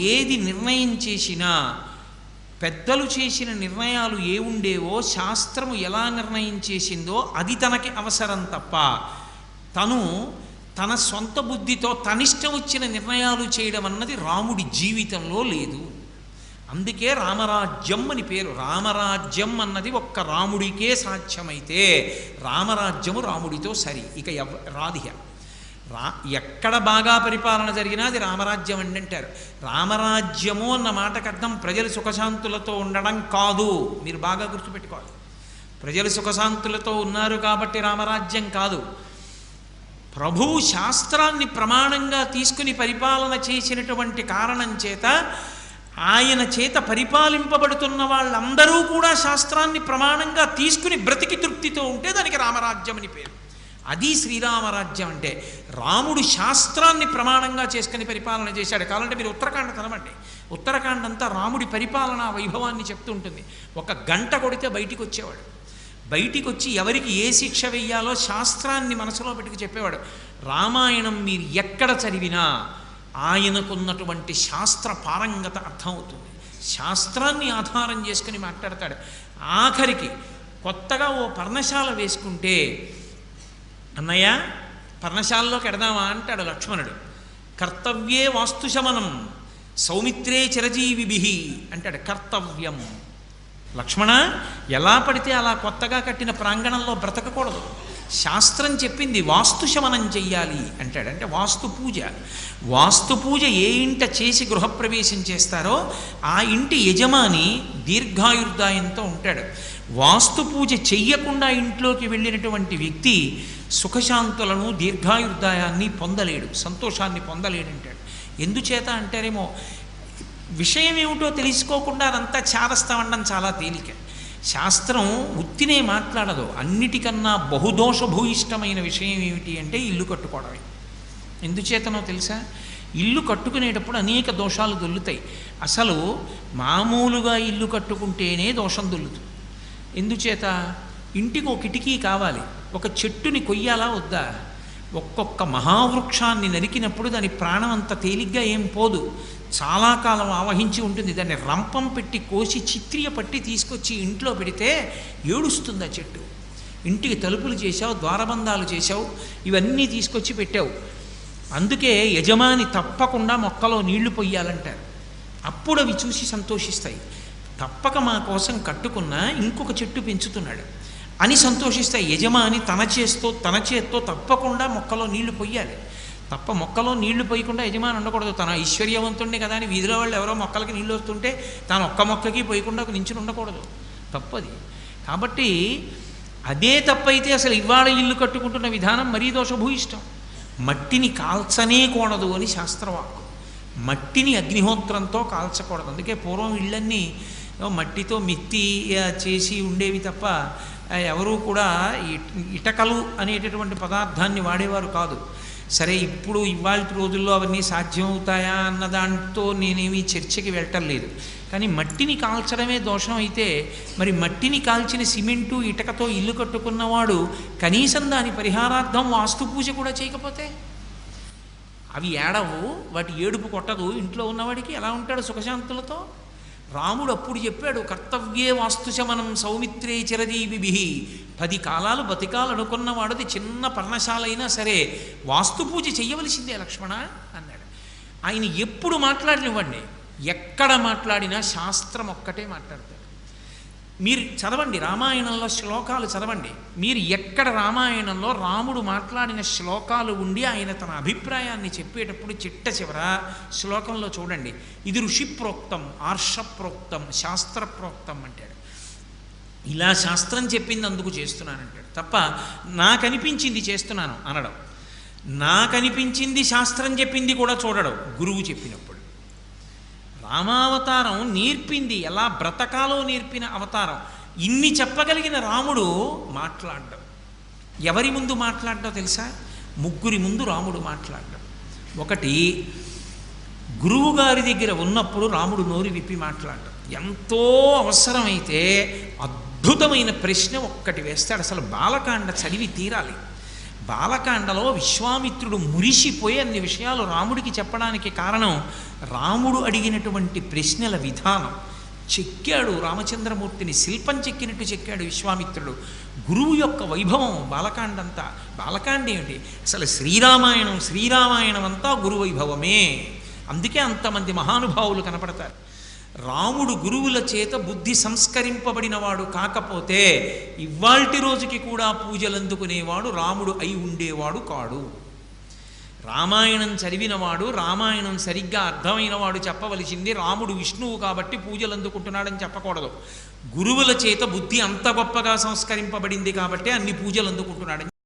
ఏది నిర్ణయం చేసినా పెద్దలు చేసిన నిర్ణయాలు ఏ ఉండేవో శాస్త్రము ఎలా నిర్ణయం చేసిందో అది తనకి అవసరం తప్ప తను తన సొంత బుద్ధితో తనిష్టం వచ్చిన నిర్ణయాలు చేయడం అన్నది రాముడి జీవితంలో లేదు. అందుకే రామరాజ్యం అని పేరు. రామరాజ్యం అన్నది ఒక్క రాముడికే సాధ్యమైతే రామరాజ్యము రాముడితో సరి. ఇక ఎవ రా ఎక్కడ బాగా పరిపాలన జరిగినా అది రామరాజ్యం అండి అంటారు. రామరాజ్యము అన్న మాటకు అర్థం ప్రజలు సుఖశాంతులతో ఉండడం కాదు. మీరు బాగా గుర్తుపెట్టుకోవాలి. ప్రజలు సుఖశాంతులతో ఉన్నారు కాబట్టి రామరాజ్యం కాదు. ప్రభువు శాస్త్రాన్ని ప్రమాణంగా తీసుకుని పరిపాలన చేసినటువంటి కారణం చేత ఆయన చేత పరిపాలింపబడుతున్న వాళ్ళందరూ కూడా శాస్త్రాన్ని ప్రమాణంగా తీసుకుని బ్రతికి తృప్తితో ఉంటే దానికి రామరాజ్యం అని పేరు. అది శ్రీరామరాజ్యం అంటే. రాముడు శాస్త్రాన్ని ప్రమాణంగా చేసుకుని పరిపాలన చేశాడు. కావాలంటే మీరు ఉత్తరాఖండ చదవండి ఉత్తరాఖండ్ అంతా రాముడి పరిపాలనా వైభవాన్ని చెప్తూ ఉంటుంది. ఒక గంట కొడితే బయటికి వచ్చేవాడు. బయటికి వచ్చి ఎవరికి ఏ శిక్ష వెయ్యాలో శాస్త్రాన్ని మనసులో పెట్టుకు చెప్పేవాడు. రామాయణం మీరు ఎక్కడ చదివినా ఆయనకున్నటువంటి శాస్త్ర పారంగత అర్థమవుతుంది. శాస్త్రాన్ని ఆధారం చేసుకుని మాట్లాడతాడు. ఆఖరికి కొత్తగా ఓ పర్ణశాల వేసుకుంటే అన్నయ్య పర్ణశాలలోకి ఎడదామా అంటాడు లక్ష్మణుడు. కర్తవ్యే వాస్తుశమనం సౌమిత్రే చిరజీవిభి అంటాడు. కర్తవ్యం. లక్ష్మణ ఎలా పడితే అలా కొత్తగా కట్టిన ప్రాంగణంలో బ్రతకకూడదు. శాస్త్రం చెప్పింది వాస్తు శమనం చెయ్యాలి అంటాడు. అంటే వాస్తు పూజ. వాస్తు పూజ ఏ ఇంట చేసి గృహప్రవేశం చేస్తారో ఆ ఇంటి యజమాని దీర్ఘాయుర్దాయంతో ఉంటాడు. వాస్తు పూజ చెయ్యకుండా ఇంట్లోకి వెళ్ళినటువంటి వ్యక్తి సుఖశాంతులను దీర్ఘాయుర్దాయాన్ని పొందలేడు సంతోషాన్ని పొందలేడంటాడు. ఎందుచేత అంటారేమో విషయం ఏమిటో తెలుసుకోకుండా అదంతా చారస్తామనడం చాలా తేలిక. శాస్త్రం ఉత్తినే మాట్లాడదు. అన్నిటికన్నా బహుదోషభూయిష్టమైన విషయం ఏమిటి అంటే ఇల్లు కట్టుకోవడమే. ఎందుచేతనో తెలుసా? ఇల్లు కట్టుకునేటప్పుడు అనేక దోషాలు దొల్లుతాయి. అసలు మామూలుగా ఇల్లు కట్టుకుంటేనే దోషం దొల్లుతుంది. ఎందుచేత? ఇంటికి ఒక కిటికీ కావాలి. ఒక చెట్టుని కొయ్యాలా వద్దా? ఒక్కొక్క మహావృక్షాన్ని నరికినప్పుడు దాని ప్రాణం అంత తేలిగ్గా ఏం పోదు. చాలా కాలం ఆవహించి ఉంటుంది. దాన్ని రంపం పెట్టి కోసి చిత్రియ పట్టి తీసుకొచ్చి ఇంట్లో పెడితే ఏడుస్తుంది ఆ చెట్టు. ఇంటికి తలుపులు చేశావు ద్వారబంధాలు చేశావు ఇవన్నీ తీసుకొచ్చి పెట్టావు. అందుకే యజమాని తప్పకుండా మొక్కలో నీళ్ళు పొయ్యాలంటారు. అప్పుడు అవి చూసి సంతోషిస్తాయి. తప్పక మా కోసం కట్టుకున్న ఇంకొక చెట్టు పెంచుతున్నాడు. అని సంతోషిస్తాయి యజమాని తన చేస్తో తన చేత్తో తప్పకుండా మొక్కలో నీళ్ళు పొయ్యాలి. తప్ప మొక్కలో నీళ్ళు పోయకుండా యజమాని ఉండకూడదు. తన ఐశ్వర్యవంతుడిని కదా అని వీధిలో వాళ్ళు ఎవరో మొక్కలకి నీళ్ళు వస్తుంటే తాను ఒక్క మొక్కకి పోయకుండా ఒక నించుని ఉండకూడదు. తప్పది. కాబట్టి అదే తప్పైతే అసలు ఇవాళ ఇల్లు కట్టుకుంటున్న విధానం మరీ దోషభూయిష్టం. మట్టిని కాల్చనే కూడదు అని శాస్త్రవాక్కు. మట్టిని అగ్నిహోత్రంతో కాల్చకూడదు. అందుకే పూర్వం ఇళ్ళన్నీ మట్టితో మిత్తి చేసి ఉండేవి తప్ప ఎవరూ కూడా ఇటకలు అనేటటువంటి పదార్థాన్ని వాడేవారు కాదు. సరే ఇప్పుడు ఇవాళ రోజుల్లో అవన్నీ సాధ్యమవుతాయా అన్న దాంతో నేనేమీ చర్చకి వెళ్ళటం లేదు. కానీ మట్టిని కాల్చడమే దోషం అయితే మరి మట్టిని కాల్చిన సిమెంటు ఇటకతో ఇల్లు కట్టుకున్నవాడు కనీసం దాని పరిహారార్థం వాస్తు పూజ కూడా చేయకపోతే? అవి ఏడవు వాటి ఏడుపు కొట్టదు. ఇంట్లో ఉన్నవాడికి ఎలా ఉంటాడు సుఖశాంతులతో? రాముడు అప్పుడు చెప్పాడు కర్తవ్యే వాస్తుశమనం సౌమిత్రే చిరజీవిభి. పది కాలాలు బతికాలనుకున్నవాడది చిన్న పర్ణశాలైనా సరే వాస్తు పూజ చెయ్యవలసిందే లక్ష్మణ అన్నాడు. ఆయన ఎప్పుడు మాట్లాడినవ్వండి ఎక్కడ మాట్లాడినా శాస్త్రం ఒక్కటే మాట్లాడతాడు. మీరు చదవండి రామాయణంలో శ్లోకాలు చదవండి. మీరు ఎక్కడ రామాయణంలో రాముడు మాట్లాడిన శ్లోకాలు ఉండి ఆయన తన అభిప్రాయాన్ని చెప్పేటప్పుడు చిట్ట చివర శ్లోకంలో చూడండి. ఇది ఋషిప్రోక్తం ఆర్షప్రోక్తం శాస్త్రప్రోక్తం అంటాడు. ఇలా శాస్త్రం చెప్పింది అందుకు చేస్తున్నానంటాడు. తప్ప నాకనిపించింది చేస్తున్నాను అనడం. నాకనిపించింది శాస్త్రం చెప్పింది కూడా చూడడం గురువు చెప్పినప్పుడు. రామావతారం నేర్పింది ఎలా బ్రతకాలో నేర్పిన అవతారం. ఇన్ని చెప్పగలిగిన రాముడు మాట్లాడడం. ఎవరి ముందు మాట్లాడడం తెలుసా? ముగ్గురి ముందు రాముడు మాట్లాడడం. ఒకటి గురువు గారి దగ్గర ఉన్నప్పుడు రాముడు నోరు విప్పి మాట్లాడడం. ఎంతో అవసరమైతే అద్భుతమైన ప్రశ్న ఒక్కటి వేస్తాడు. అసలు బాలకాండ చదివి తీరాలి. బాలకాండలో విశ్వామిత్రుడు మురిసిపోయి అన్ని విషయాలు రాముడికి చెప్పడానికి కారణం రాముడు అడిగినటువంటి ప్రశ్నల విధానం. చెక్కాడు రామచంద్రమూర్తిని శిల్పం చెక్కినట్టు చెక్కాడు విశ్వామిత్రుడు. గురువు యొక్క వైభవం బాలకాండంతా. బాలకాండ ఏమిటి? అసలు శ్రీరామాయణం శ్రీరామాయణం అంతా గురువైభవమే అందుకే అంతమంది మహానుభావులు కనపడతారు. రాముడు గురువుల చేత బుద్ధి సంస్కరింపబడినవాడు కాకపోతే ఇవాల్టి రోజుకి కూడా పూజలు అందుకునేవాడు రాముడు అయి ఉండేవాడు కాడు. రామాయణం చదివినవాడు రామాయణం సరిగ్గా అర్థమైనవాడు చెప్పవలసింది రాముడు విష్ణువు కాబట్టి పూజలు అందుకుంటున్నాడని చెప్పకూడదు. గురువుల చేత బుద్ధి అంత గొప్పగా సంస్కరింపబడింది కాబట్టి అన్ని పూజలు అందుకుంటున్నాడని